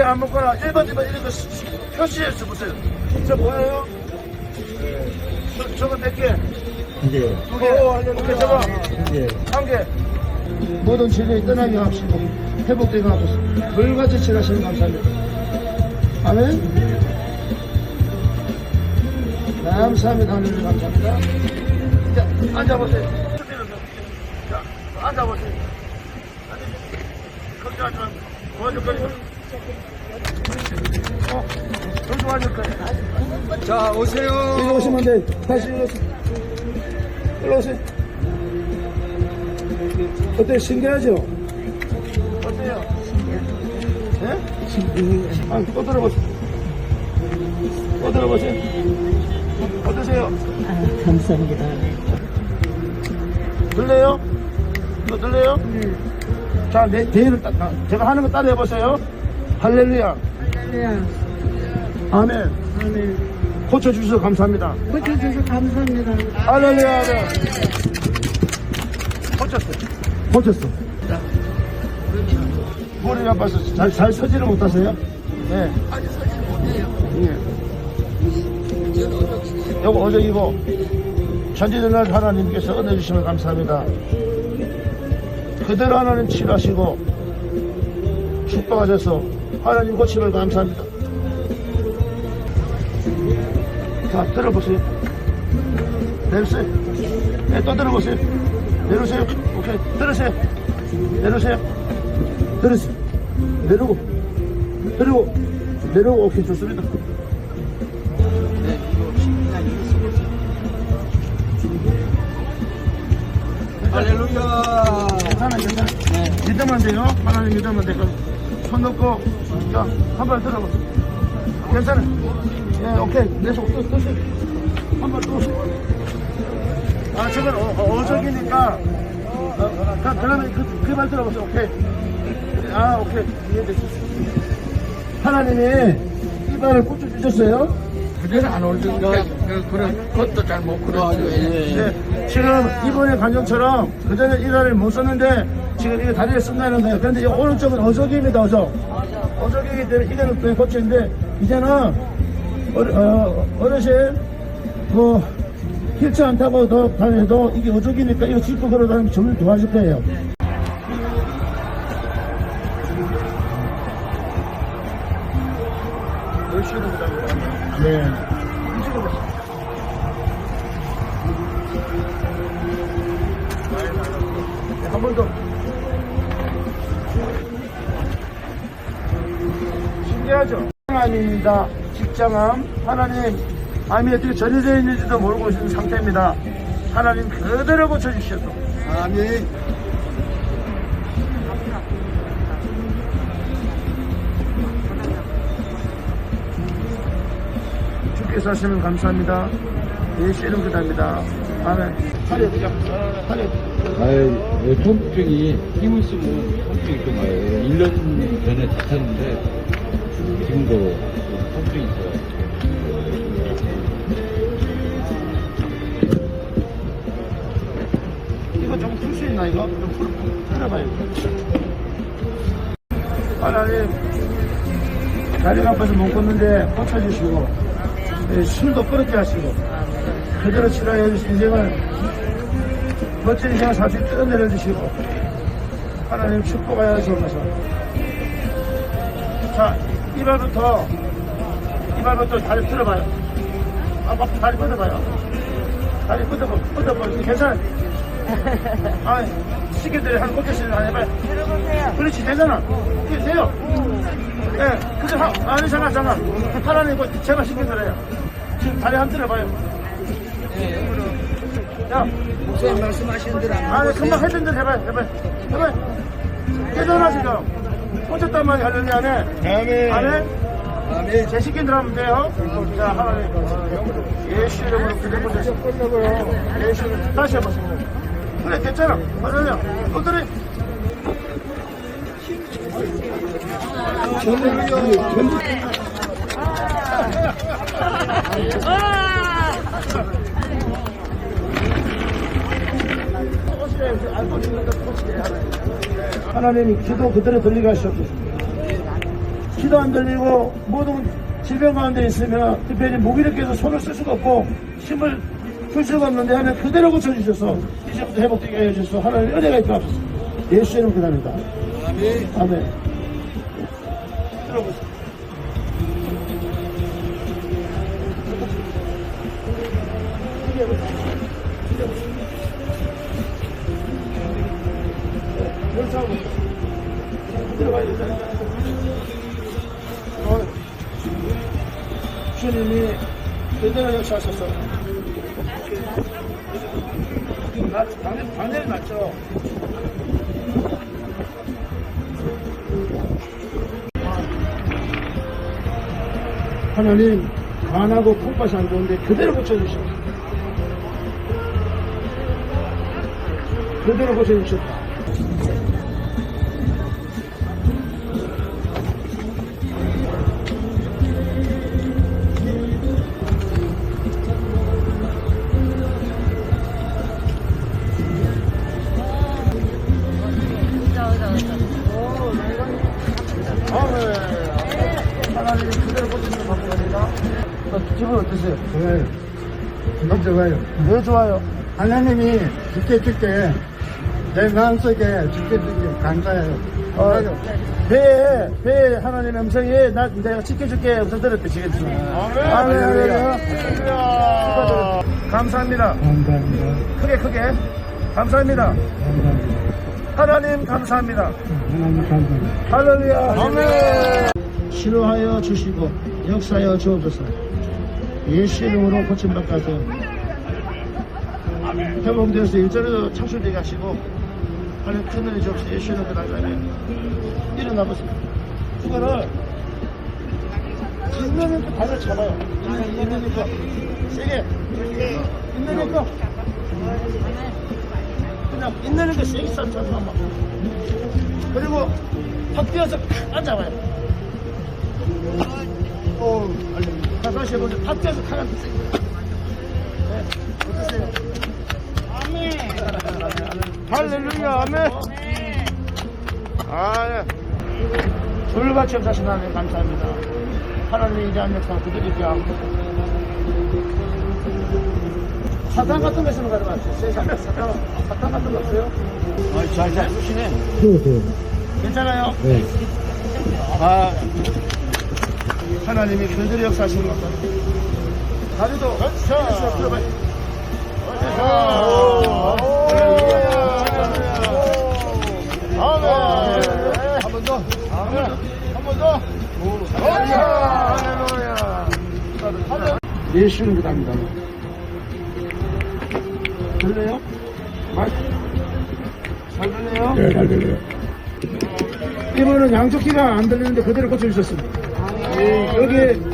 안 먹거나 1번, 2번 이런 거 시- 시- 표시해 줘 보세요. 저 보여요? 저, 저거 몇 개? 예. 두 개. 오케이, 저거 예. 한 개. 모든 질병이 떠나게 하시고 회복되게 하고 불같이 칠하시는 감사합니다. 아멘. 감사합니다. 하나님 감사합니다. 자, 앉아보세요. 자, 앉아보세요. 걱정하지 마. 도와줄 거예요. 어. 자, 오세요. 일로 오시면 돼. 다시 일로 오세요. 일로 오세요. 어때요? 신기하죠? 어때요? 예? 신기해요. 아, 또 들어보세요. 또 들어보세요. 어떠세요? 아, 감사합니다. 들려요? 이거 들려요? 자, 내, 대를 따, 아, 제가 하는 거 따라 해보세요. 할렐루야. 할렐루야. 아멘. 아멘. 고쳐주셔서 감사합니다. 고쳐주셔서 감사합니다. 할렐루야. 네. 고쳤어. 고쳤어. 자. 머리가 아파서 잘, 잘 서지를 못하세요? 네. 아직 서지를 못해요. 예. 요거 어저이고, 전지전날 하나님께서 은혜 주시면 감사합니다. 그대로 하나님 치료하시고, 축복하셔서 하나님 고침을 감사합니다. 자, 들어보세요. 내리세요. 네, 또 들어보세요. 내려오세요. 오케이. 들으세요. 내려오세요. 들으세요. 내려오고. 내려오고. 내려오고. 오케이. 좋습니다. 할렐루야. 괜찮아, 괜찮아. 믿으면 돼요. 하나님 믿으면 되고. 손 놓고. 자, 한 발 들어봐. 괜찮아. 예, 오케이. 내 손, 또, 또, 한발 또. 아, 저건 어, 어, 적이니까 어, 그, 그러면 그, 그 말 들어보세요. 오케이. 아, 오케이. 이해됐어. 하나님이 이 발을 꽂혀주셨어요. 그대로 안 올든가 그, 그런 것도 잘 못 그래가지고. 예. 네, 지금 이번에 관정처럼 그전에 이 다리를 못 썼는데 지금 이 다리를 쓴다는 거예요. 그런데 이 오른쪽은 어적입니다, 어적. 어적이기 때문에 이거는 또 고치는데 이제는 어르, 어, 어르신 뭐 휠체어 안 타고 더 다녀도 이게 어적이니까 이거 짚고 걸어다니면 점을 도와줄 거예요. 네. 한 번 더. 신기하죠? 하나님입니다. 직장암. 하나님, 암이 어떻게 전해져 있는지도 모르고 있는 상태입니다. 하나님 그대로 고쳐주셔서. 아멘. 주께서 하시면 감사합니다. 예수 이름 기도합니다. 아멘. 팔이 어디가? 아유, 통증이 힘을 쓰면 통증이 좀 와요. 1년 전에 다쳤는데 지금도 통증이 있어요. 이거 좀 풀 수 있나 이거? 좀 풀, 풀어봐요. 하나님 다리가 아파서 못 걷는데 고쳐주시고 예, 숨도 꺼렇게 하시고 그대로 치료해 주신 인생을 멋진 인생을 있게 끌어내려 주시고 하나님 축복하여 주옵소서 자 이발부터 이발부터 다리 들어봐요 아, 막 다리 뻗어봐요 다리 뻗어봐 뻗어봐 괜찮아요 아, 시계들이 한한 해봐요. 들어보세요. 그렇지, 되잖아. 그게 돼요. 예, 하, 아니, 잠깐, 잠깐. 하나님, 이거 제가 시켜드려요. 지금 다리 한 들어봐요. 자, 목사님 말씀하시는 대로 안 아니, 금방 했던 대로 해봐요, 해봐요. 해봐요. 되잖아, 지금. 꽂혔단 말이야, 할렐루야, 안 해? 아멘. 안 해? 아멘. 제 시킨 대로 하면 돼요. 자, 하나님. 예수 이름으로 기도해보세요. 예수 이름 다시 해보세요. 그래, 괜찮아. 할렐루야. 엎드려. 하나님이 기도 그대로 들리게 하시옵소서. 귀도 안 들리고 모든 질병 가운데 있으면 특별히 무기력해서 손을 쓸 수가 없고 힘을 풀 수가 없는데 하나님 그대로 고쳐주셔서 이제부터 회복되게 해주셔서 하나님 은혜가 있다 없어서 예수의 이름 기도합니다. 아멘. 들어보세요. 열사하고 들어가야 되잖아요. 어, 주님이 역사하셔서 나 당연히 당연히 맞죠. 하나님 간하고 콩팥이 안 좋은데 그대로 고쳐주셨다. 그대로 고쳐주셨다. 하나님 그대로 고쳐주셔서 감사합니다. 기분 어떠세요? 좋아요. 너무 좋아요. 왜 좋아요? 하나님이 지켜줄 때, 내 마음속에 지켜줄 게 감사해요. 어, 배에, 배에 하나님의 음성이 나, 내가 지켜줄게 음성 들었대, 지금. 아멘, 할렐루야. 축하드립니다. 감사합니다. 감사합니다. 크게, 크게. 감사합니다. 감사합니다. 하나님, 감사합니다. 하나님 감사합니다. 할렐루야. 아멘. 치료하여 주시고, 역사하여 주옵소서. 예수 이름으로 하세요. 회복되어서 일전에도 창출되게 하시고, 하나님 큰 은혜 주옵소서. 예수 이름으로 나가면 일어나보세요. 그거를 있는 거 발을 잡아요. 있는, 있는 거. 세게. 있는 거. 그냥 있는 거 세게 쏴, 쏴, 쏴. 그리고 팍 뛰어서 팍 잡아요. 오, 자, 다시 해보세요. 팍 뛰어서 팍 앉으세요. 네, 어떠세요? 아멘. 할렐루야, 아멘. 아, 예. 불같이 역사신 하나님 감사합니다. 하나님 이러한 역사 그들이 있게 하고. 사탕 같은 거 있으면 가져가세요. 세상에 사탕, 사탕 같은 거 없어요? 아, 잘, 잘 쓰시네. 괜찮아요? 네. 아, 하나님이 그들의 역사하시는 것 같아요. 다리도, 그렇죠. 들어봐요. 한번 더. 한번 더. 할렐루야. 예수는 그답니다. 들려요? 말? 잘 들려요? 네, 잘 들려요. 이분은 양쪽 귀가 안 들리는데 그대로 고쳐주셨습니다. 예, 여기